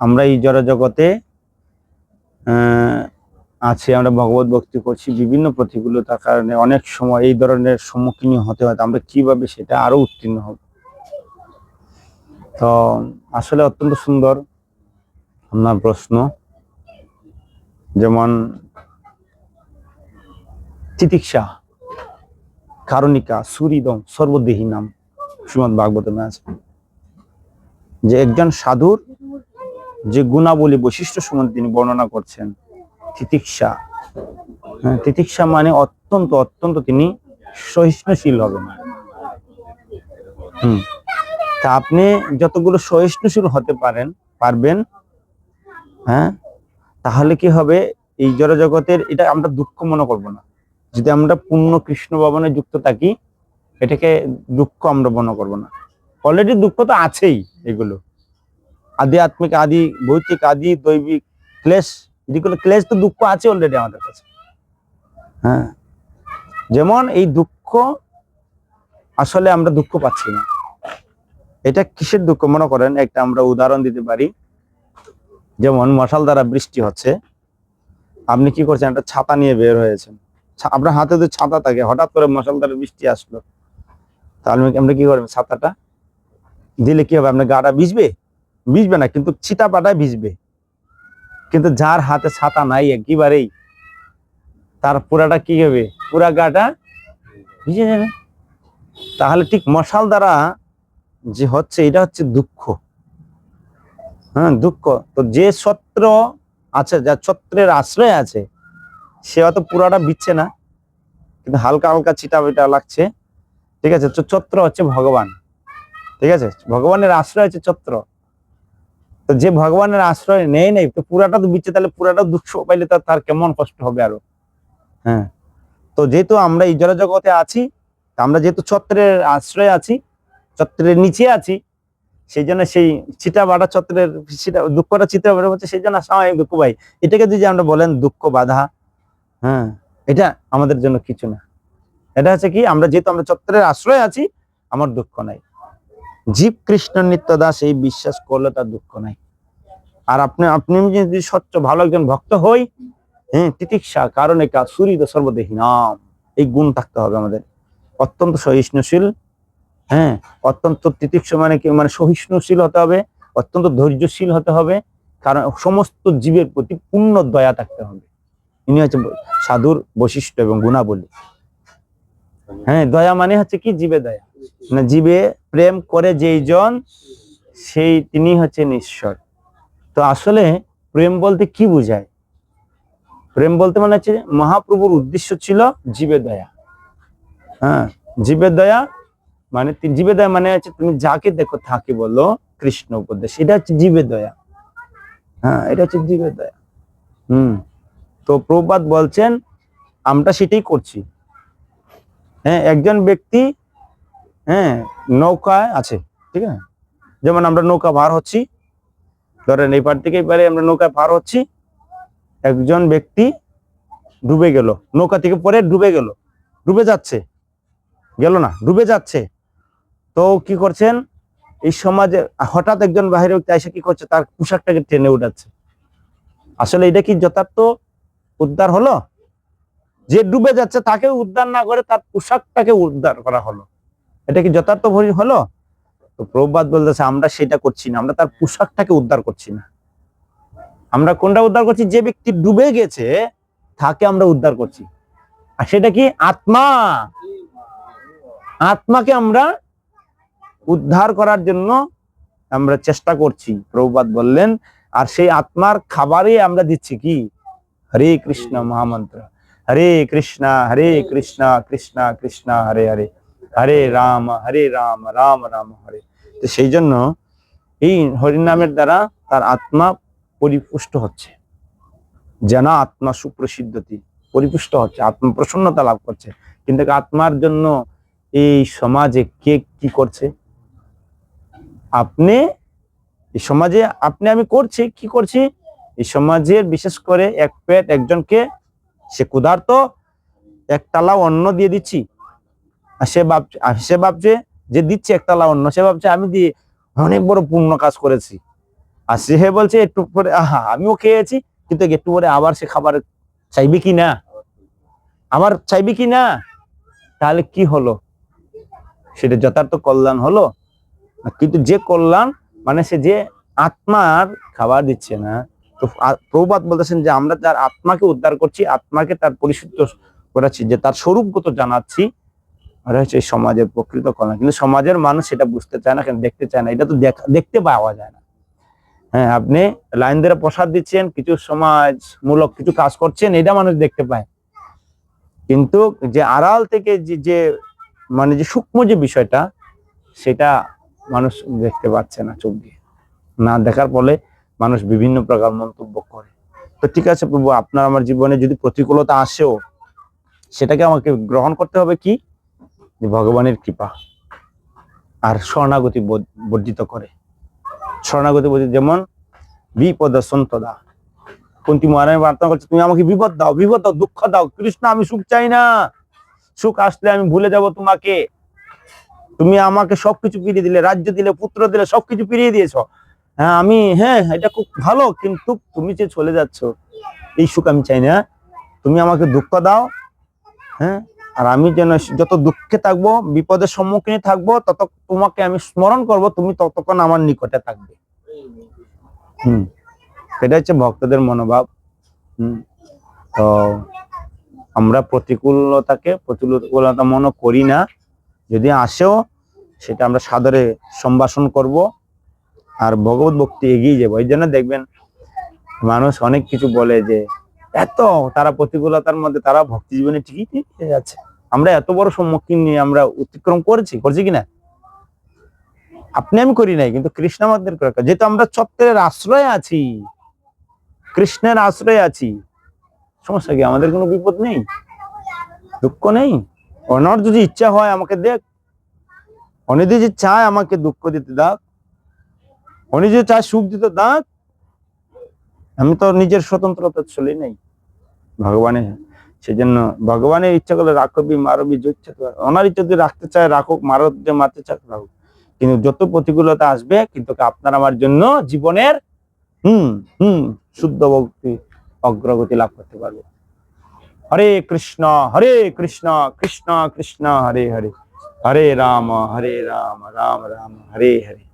আমরা এই জগতে আছি, আমরা ভগবত ভক্তি করছি, বিভিন্ন প্রতিকূলতার কারণে অনেক সময় এই ধরনের সম্মুখীন হতে হয় আমরা কীভাবে সেটা আরও উত্তীর্ণ হব? তো আসলে অত্যন্ত সুন্দর আপনার প্রশ্ন। যেমন চিকিৎসা কারণিকা, সুরিদম সর্বদেহী নাম শ্রীমদ ভাগবতমে আছে। যে একজন সাধুর যে গুণাবলী বৈশিষ্ট্য সম্বন্ধে তিনি বর্ণনা করছেন তিতিক্ষা। হ্যাঁ, তিতিক্ষা মানে অত্যন্ত অত্যন্ত তিনি সহিষ্ণুশীল হবেন। হুম তা আপনি যতগুলো সহিষ্ণুশীল হতে পারেন পারবেন হ্যাঁ তাহলে কি হবে? এই জড় জগতের এটা আমরা দুঃখ মনে করব না। যদি আমরা পূর্ণ কৃষ্ণ ভবনে যুক্ত থাকি এটাকে দুঃখ আমরা মনে করব না। অলরেডি দুঃখ তো আছেই এগুলো। আধ্যাত্মিক আদি, ভৌতিক আদি, দৈবিক ক্লেশ যেগুলো ক্লেশ, তো দুঃখ আছে অলরেডি আমাদের কাছে। হ্যাঁ। যেমন এই দুঃখ, আসলে আমরা দুঃখ পাচ্ছি না। এটা কিসের দুঃখ? মনে করেন, একটা আমরা উদাহরণ দিতে পারি। যেমন মশাল দ্বারা বৃষ্টি হচ্ছে। আপনি কি করছেন? একটা ছাতা নিয়ে বের হয়েছেন। আপনার হাতে তো ছাতা থাকে, হঠাৎ করে মশাল দ্বারা বৃষ্টি আসলো। তাহলে আমরা কি করবেন ছাতাটা দিলে কি হবে? আপনার গাটা ভিজবে? ভিজবে না, কিন্তু ছিটা পাটায় ভিজবে। কিন্তু যার হাতে ছাতা নাই, একেবারেই তার পুরাটা কি হবে? পুরা গাটা ভিজে যাবে। তাহলে ঠিক মশাল দ্বারা যে হচ্ছে, এটা হচ্ছে দুঃখ। হ্যাঁ দুঃখ। তো যে ছত্র আছে, যা ছত্রের আশ্রয় আছে, সে অত পুরাটা বিচ্ছে না, কিন্তু হালকা হালকা ছিটা বিটা লাগছে। ঠিক আছে? ছত্র হচ্ছে ভগবান। ঠিক আছে? ভগবানের আশ্রয় হচ্ছে ছত্র। তো যে ভগবানের আশ্রয় নেই নেই, তো পুরাটা তো বিচ্ছে, তাহলে পুরাটা দুঃখ পাইলে তো তার কেমন কষ্ট হবে আরও? হ্যাঁ। তো যেহেতু আমরা এই জগতে আছি আমরা যেহেতু ছত্রের আশ্রয় আছি, ছত্রের নিচে আছি, সেই জন্য সেই চিটা বাড়া ছত্রের চিটা দুঃখটা চিত্রা বাড়া হচ্ছে, সেই জন্য স্বাভাবিক দুঃখ পাই এটাকে যদি আমরা বলেন দুঃখ বাধা হ্যাঁ এটা আমাদের জন্য কিছু না। এটা হচ্ছে কি, আমরা যেহেতু আমরা ছত্রের আশ্রয় আছি, আমার দুঃখ নাই। জীব কৃষ্ণ নিত্য দাস, এই বিশ্বাস করলে তার দুঃখ নাই। আর আপনি আপনি যদি স্বচ্ছ, ভালো একজন ভক্ত হই হ্যাঁ তিতিক্ষা, কারণে কাজ সুরিত সর্বদেহী নাম। এই গুণ থাকতে হবে আমাদের। অত্যন্ত সহিষ্ণুশীল হ্যাঁ অত্যন্ত তিতিক্ষ মানে কি মানে সহিষ্ণুশীল হতে হবে, অত্যন্ত ধৈর্যশীল হতে হবে, কারণ সমস্ত জীবের প্রতি পূর্ণ দয়া থাকতে হবে। ইনি হচ্ছে সাধুর বৈশিষ্ট্য এবং গুণাবলী। হ্যাঁ দয়া মানে হচ্ছে কি? জীবে দয়া। জীবে প্রেম করে যেই জন, সেই তিনি হচ্ছেন ঈশ্বর। তো আসলে প্রেম বলতে কি বোঝায়? প্রেম বলতে মানে হচ্ছে মহাপ্রভুর উদ্দেশ্য ছিল জীবে দয়া। হ্যাঁ জীবের দয়া মানে জীবে দয়া মানে হচ্ছে তুমি যাকে দেখো তাকে বলো কৃষ্ণ উপদেশ। এটা হচ্ছে জীবে দয়া। হ্যাঁ এটা হচ্ছে জীবে দয়া। হুম, তো প্রবাদ বলছেন, আমরা সেটাই করছি। হ্যাঁ একজন ব্যক্তি হ্যাঁ নৌকায় আছে, ঠিক আছে? যেমন আমরা নৌকা পার হচ্ছি, ধরেন এই পার থেকে এই পারে আমরা নৌকায় পার হচ্ছি, একজন ব্যক্তি ডুবে গেল, নৌকা থেকে পরে ডুবে গেল, ডুবে যাচ্ছে, গেল না, ডুবে যাচ্ছে। তো কি করছেন? এই সমাজে হঠাৎ একজন বাহিরে ব্যক্তি এসে কি করছে? তার পোশাকটাকে টেনে উঠাচ্ছে। আসলে এটা কি যথার্থ উদ্ধার হলো? যে ডুবে যাচ্ছে তাকে উদ্ধার না করে তার পোশাকটাকে উদ্ধার করা হলো। এটা কি যথার্থ ভরি হলো? তো প্রবাদ বলতেছে, আমরা সেটা করছি না, আমরা তার পোশাকটাকে উদ্ধার করছি না। আমরা কোনটা উদ্ধার করছি? যে ব্যক্তি ডুবে গেছে, তাকে আমরা উদ্ধার করছি। আর সেটা কি? আত্মা। আত্মাকে আমরা উদ্ধার করার জন্য আমরা চেষ্টা করছি। প্রভুপাত বললেন, আর সেই আত্মার খাবারে আমরা দিচ্ছি কি? হরে কৃষ্ণ মহামন্ত্র। হরে কৃষ্ণ হরে কৃষ্ণ কৃষ্ণ কৃষ্ণ, হরে হরে। হরে রাম হরে রাম রাম রাম, হরে। তো সেই জন্য এই হরিনামের দ্বারা তার আত্মা পরিপুষ্ট হচ্ছে। যেন আত্মা সুপ্রসিদ্ধতি পরিপুষ্ট হচ্ছে আত্মা প্রসন্নতা লাভ করছে। কিন্তু আত্মার জন্য এই সমাজে কে কি করছে? আপনি, এই সমাজে আপনি আমি করছি, কি করছি? এই সমাজের বিশেষ করে এক পেট একজনকে সে ক্ষুধার্ত, এক তালা অন্ন দিয়ে দিচ্ছি। সে ভাবছে সে ভাবছে যে দিচ্ছে এক তালা অন্ন সে ভাবছে আমি দিয়ে অনেক বড় পূর্ণ কাজ করেছি। আর সে বলছে, একটু পরে, আহা, আমিও খেয়েছি, কিন্তু একটু পরে আবার সে খাবার চাইবে কি না? আবার চাইবে কি না? তাহলে কি হলো? সেটা যথার্থ কল্যাণ হলো। কিন্তু যে কল্যাণ মানে সে যে আত্মার খাবার দিচ্ছে না, তো প্রভুপাত বলতেছেন যে আমরা তার আত্মাকে উদ্ধার করছি, আত্মাকে তার পরিশুদ্ধ করাচ্ছি, যে তার স্বরূপগত জানাচ্ছি আর হচ্ছে এই সমাজের প্রকৃত কল্যাণ। কিন্তু সমাজের মানুষ সেটা বুঝতে চায় না, কেন দেখতে চায় না। এটা তো দেখা দেখতে পাওয়া যায় না। হ্যাঁ আপনি লাইন ধরে প্রসাদ দিচ্ছেন, কিছু সমাজমূলক কিছু কাজ করছেন, এটা মানুষ দেখতে পায়। কিন্তু যে আড়াল থেকে যে যে মানে যে সূক্ষ্ম যে বিষয়টা, সেটা মানুষ দেখতে পাচ্ছে না চোখ দিয়ে। না দেখার ফলে মানুষ বিভিন্ন প্রকার মন্তব্য করে। তো ঠিক আছে প্রভু, আপনার আমার জীবনে যদি প্রতিকূলতা আসেও, সেটাকে আমাকে গ্রহণ করতে হবে কি? ভগবানের কৃপা। আর শরণাগতি বর্জিত করে। শরণাগতি বলছে যেমন বিপদ সন্তদা কুন্তি মহারানী প্রার্থনা করছে, তুমি আমাকে বিপদ দাও বিপদ দাও, দুঃখ দাও। কৃষ্ণ, আমি সুখ চাই না। সুখ আসলে আমি ভুলে যাব তোমাকে। তুমি আমাকে সবকিছু ফিরিয়ে দিলে, রাজ্য দিলে, পুত্র দিলে, সবকিছু ফিরিয়ে দিয়েছ। হ্যাঁ আমি হ্যাঁ এটা খুব ভালো, কিন্তু তুমি যে চলে যাচ্ছ, এই সুখ আমি চাই না। তুমি আমাকে দুঃখ দাও হ্যাঁ আর আমি যেন যত দুঃখে থাকব, বিপদের সম্মুখীন থাকব, তত তোমাকে আমি স্মরণ করব, তুমি ততক্ষণ আমার নিকটে থাকবে। হুম, সেটা হচ্ছে ভক্তদের মনোভাব। হুম, তো আমরা প্রতিকূলতাকে, প্রতিকূলতা মনে করি না। যদি আসেও, সেটা আমরা সাদরে সম্ভাষণ করব আর ভগবত ভক্তি এগিয়ে যাব। এই জন্য দেখবেন, মানুষ অনেক কিছু বলে যে, এত তারা প্রতিকূলতার মধ্যে, তারা ভক্তি জীবনে ঠিকই ঠিক যাচ্ছে আমরা এত বড় সম্মুখীন নিয়ে আমরা অতিক্রম করেছি? করছি কিনা আপনি আমি করি নাই, কিন্তু কৃষ্ণ আমাদের যেহেতু আমরা চত্বরের আশ্রয়ে আছি, কৃষ্ণের আশ্রয়ে আছি, সমস্যা কি? আমাদের কোনো বিপদ নেই? দুঃখ নেই? ওনার যদি ইচ্ছা হয় আমাকে দেখ। উনি যদি চায় আমাকে দুঃখ দিতে দাও। উনি যদি চায় সুখ দিতে দাও। আমি তো নিজের স্বতন্ত্রতা চলে নেই। ভগবানের সেজন্য ভগবানের ইচ্ছা করলে রাখবি মারবি ইচ্ছা তো ওনার যদি রাখতে চায়, রাখুক মারত যে মারতে চাক রাখুক। কিন্তু যত প্রতিকূলতা আসবে, কিন্তু আপনার আমার জন্য জীবনের, হুম হুম, শুদ্ধ ভক্তি, অগ্রগতি লাভ করতে পারবে। হরে কৃষ্ণ হরে কৃষ্ণ কৃষ্ণ কৃষ্ণ, হরে হরে। হরে রাম হরে রাম রাম রাম, হরে হরে।